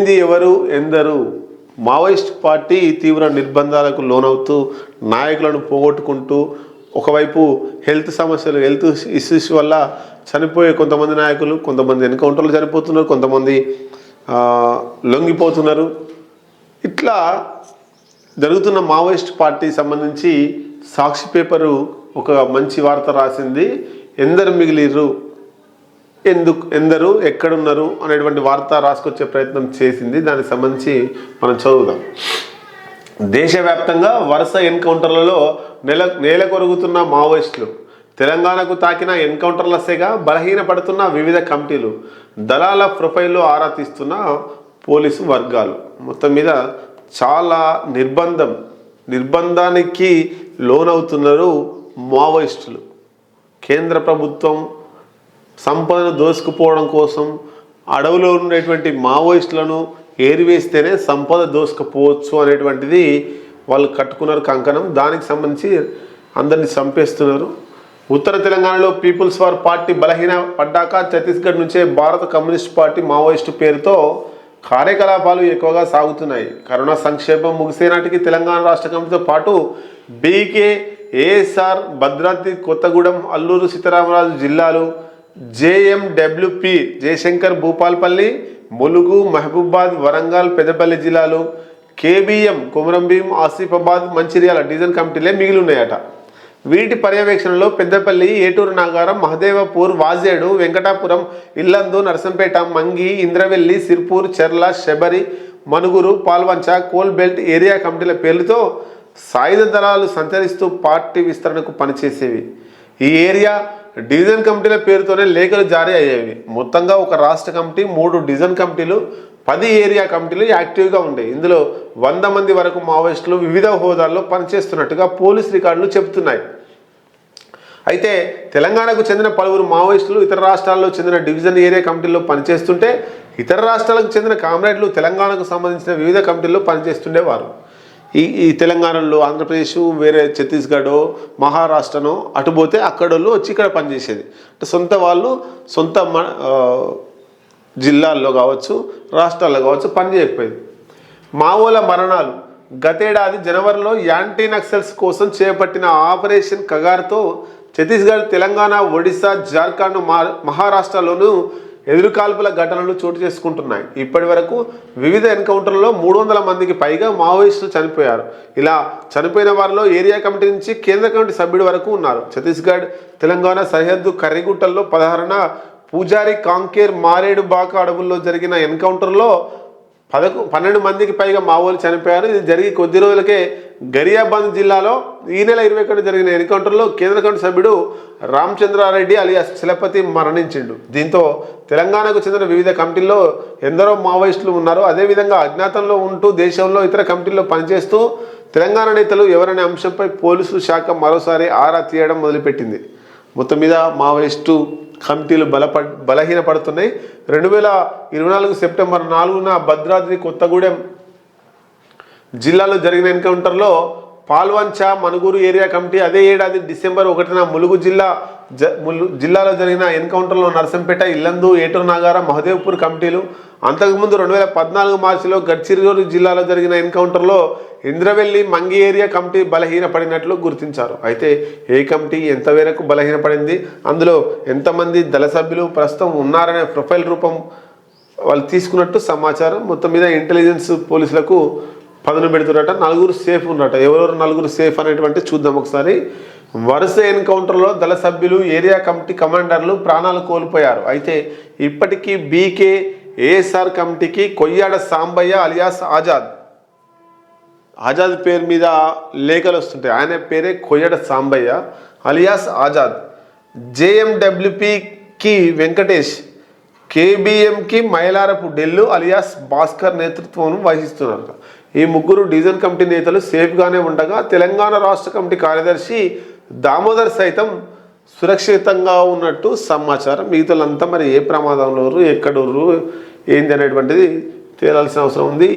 ఇది ఎవరు? ఎందరు? మావోయిస్ట్ పార్టీ తీవ్ర నిర్బంధాలకు లోనవుతూ నాయకులను పోగొట్టుకుంటూ ఒకవైపు హెల్త్ సమస్యలు హెల్త్ ఇష్యూస్ వల్ల చనిపోయే కొంతమంది నాయకులు కొంతమంది ఎన్కౌంటర్లు చనిపోతున్నారు కొంతమంది లొంగిపోతున్నారు. ఇట్లా జరుగుతున్న మావోయిస్ట్ పార్టీ సంబంధించి సాక్షి పేపరు ఒక మంచి వార్త రాసింది. ఎందరు మిగిలిర్రు? ఎందుకు ఎందరు ఎక్కడున్నారు అనేటువంటి వార్త రాసుకొచ్చే ప్రయత్నం చేసింది. దానికి సంబంధించి మనం చదువుదాం. దేశవ్యాప్తంగా వరుస ఎన్కౌంటర్లలో నెల నేల కొరుగుతున్న మావోయిస్టులు తెలంగాణకు తాకిన ఎన్కౌంటర్లసేగా బలహీనపడుతున్న వివిధ కమిటీలు దళాల ప్రొఫైల్లో ఆరా తీస్తున్న పోలీసు వర్గాలు. మొత్తం మీద చాలా నిర్బంధం నిర్బంధానికి లోనవుతున్నారు మావోయిస్టులు. కేంద్ర ప్రభుత్వం సంపదను దోసుకుపోవడం కోసం అడవిలో ఉండేటువంటి మావోయిస్టులను ఏరివేస్తేనే సంపద దోసుకుపోవచ్చు అనేటువంటిది వాళ్ళు కట్టుకున్నారు కంకణం. దానికి సంబంధించి అందరినీ చంపేస్తున్నారు. ఉత్తర తెలంగాణలో పీపుల్స్ వార్ పార్టీ బలహీన పడ్డాక ఛత్తీస్గఢ్ నుంచే భారత కమ్యూనిస్ట్ పార్టీ మావోయిస్టు పేరుతో కార్యకలాపాలు ఎక్కువగా సాగుతున్నాయి. కరోనా సంక్షేమం ముగిసే నాటికి తెలంగాణ రాష్ట్ర కమిటీతో పాటు బీకే ఏఎస్ఆర్ భద్రాద్రి కొత్తగూడెం అల్లూరు సీతారామరాజు జిల్లాలు జేఎండబ్ల్యూపి జయశంకర్ భూపాల్పల్లి ములుగు మహబూబాద్ వరంగల్ పెద్దపల్లి జిల్లాలు కేబిఎం కుమరంభీం ఆసిఫాబాద్ మంచిర్యాల డివిజన్ కమిటీలే మిగిలి ఉన్నాయట వీటి పర్యవేక్షణలో పెద్దపల్లి ఏటూరు Nagaram Mahadevpur Vajedu Venkatapuram Yellandu Narsampet Mangi Indravelli Sirpur Cherla Sabari Manuguru Palvancha coal belt area కమిటీల పేర్లతో సాయుధ దళాలు సంచరిస్తూ పార్టీ విస్తరణకు పనిచేసేవి. ఈ ఏరియా డివిజన్ కమిటీల పేరుతోనే లేఖలు జారీ అయ్యేవి. మొత్తంగా ఒక రాష్ట్ర కమిటీ మూడు డివిజన్ కమిటీలు పది ఏరియా కమిటీలు యాక్టివ్గా ఉండేవి. ఇందులో వంద మంది వరకు మావోయిస్టులు వివిధ హోదాల్లో పనిచేస్తున్నట్టుగా పోలీస్ రికార్డులు చెబుతున్నాయి. అయితే తెలంగాణకు చెందిన పలువురు మావోయిస్టులు ఇతర రాష్ట్రాల్లో చెందిన డివిజన్ ఏరియా కమిటీల్లో పనిచేస్తుంటే ఇతర రాష్ట్రాలకు చెందిన కామ్రేడ్లు తెలంగాణకు సంబంధించిన వివిధ కమిటీల్లో పనిచేస్తుండేవారు. ఈ ఈ తెలంగాణలో ఆంధ్రప్రదేశ్ వేరే ఛత్తీస్గఢ్ మహారాష్ట్రనో అటు పోతే అక్కడోళ్ళు వచ్చి ఇక్కడ పనిచేసేది. అంటే సొంత వాళ్ళు సొంత మ జిల్లాల్లో కావచ్చు రాష్ట్రాల్లో కావచ్చు పని చేయకపోయేది. మావోల మరణాలు గతేడాది జనవరిలో యాంటీ నక్సల్స్ కోసం చేపట్టిన ఆపరేషన్ కగార్తో ఛత్తీస్గఢ్ తెలంగాణ ఒడిశా జార్ఖండ్ మా- మహారాష్ట్రలోనూ ఎదురుకాల్పుల ఘటనలు చోటు చేసుకుంటున్నాయి. ఇప్పటి వరకు వివిధ ఎన్కౌంటర్లలో మూడు వందల మందికి పైగా మావోయిస్టులు చనిపోయారు. ఇలా చనిపోయిన వారిలో ఏరియా కమిటీ నుంచి కేంద్ర కమిటీ సభ్యుడి వరకు ఉన్నారు. ఛత్తీస్గఢ్ తెలంగాణ సరిహద్దు కర్రిగుట్టల్లో పదహారున పూజారి కాంకేర్ మారేడు బాక అడవుల్లో జరిగిన ఎన్కౌంటర్లో పదకు పన్నెండు మందికి పైగా మావోలు చనిపోయారు. ఇది జరిగి కొద్ది రోజులకే గరియాబాద్ జిల్లాలో ఈ నెల ఇరవై ఒకటి జరిగిన ఎన్కౌంటర్లో కేంద్ర కమిటీ సభ్యుడు రామచంద్రారెడ్డి అలియాస్ చలపతి మరణించిండు. దీంతో తెలంగాణకు చెందిన వివిధ కమిటీల్లో ఎందరో మావోయిస్టులు ఉన్నారు. అదేవిధంగా అజ్ఞాతంలో ఉంటూ దేశంలో ఇతర కమిటీల్లో పనిచేస్తూ తెలంగాణ నేతలు ఎవరనే అంశంపై పోలీసులు శాఖ మరోసారి ఆరా తీయడం మొదలుపెట్టింది. మొత్తం మీద మావోయిస్టు కమిటీలు బలప బలహీనపడుతున్నాయి. రెండు వేల ఇరవై నాలుగు సెప్టెంబర్ నాలుగున భద్రాద్రి కొత్తగూడెం జిల్లాలో జరిగిన ఎన్కౌంటర్లో పాల్వంచ మనుగూరు ఏరియా కమిటీ అదే ఏడాది డిసెంబర్ ఒకటిన ములుగు జిల్లా జ జిల్లాలో జరిగిన ఎన్కౌంటర్లో నర్సంపేట ఇల్లందు ఏటూరు నాగారం మహదేవ్పూర్ కమిటీలు అంతకుముందు రెండు వేల పద్నాలుగు మార్చిలో గడ్చిరోలు జిల్లాలో జరిగిన ఎన్కౌంటర్లో ఇంద్రవెల్లి మంగి ఏరియా కమిటీ బలహీనపడినట్లు గుర్తించారు. అయితే ఏ కమిటీ ఎంత మేరకు బలహీనపడింది? అందులో ఎంతమంది దళ సభ్యులు ప్రస్తుతం ఉన్నారనే ప్రొఫైల్ రూపం వాళ్ళు తీసుకున్నట్టు సమాచారం. మొత్తం మీద ఇంటెలిజెన్స్ పోలీసులకు పదును పెడుతున్నట నలుగురు సేఫ్ ఉన్నట ఎవరెవరు నలుగురు సేఫ్ అనేటువంటి చూద్దాం ఒకసారి. వరుస ఎన్కౌంటర్లో దళ సభ్యులు ఏరియా కమిటీ కమాండర్లు ప్రాణాలు కోల్పోయారు. అయితే ఇప్పటికీ బీకే ఏఎస్ఆర్ కమిటీకి కొయ్యాడ సాంబయ్య అలియాస్ ఆజాద్. ఆజాద్ పేరు మీద లేఖలు వస్తుంటాయి. ఆయన పేరే కొయ్యడ సాంబయ్య అలియాస్ ఆజాద్. జేఎండబ్ల్యూపికి వెంకటేష్ కేబిఎంకి మైలారపు డెల్లు అలియాస్ భాస్కర్ నేతృత్వం వహిస్తున్నారు ఈ ముగ్గురు డివిజన్ కమిటీ నేతలు సేఫ్గానే ఉండగా తెలంగాణ రాష్ట్ర కమిటీ కార్యదర్శి దామోదర్ సైతం సురక్షితంగా ఉన్నట్టు సమాచారం. మిగతాలంతా మరి ఏ ప్రమాదంలో ఎక్కడుర్రు ఎక్కడ ఏంది అనేటువంటిది తేలాల్సిన అవసరం ఉంది.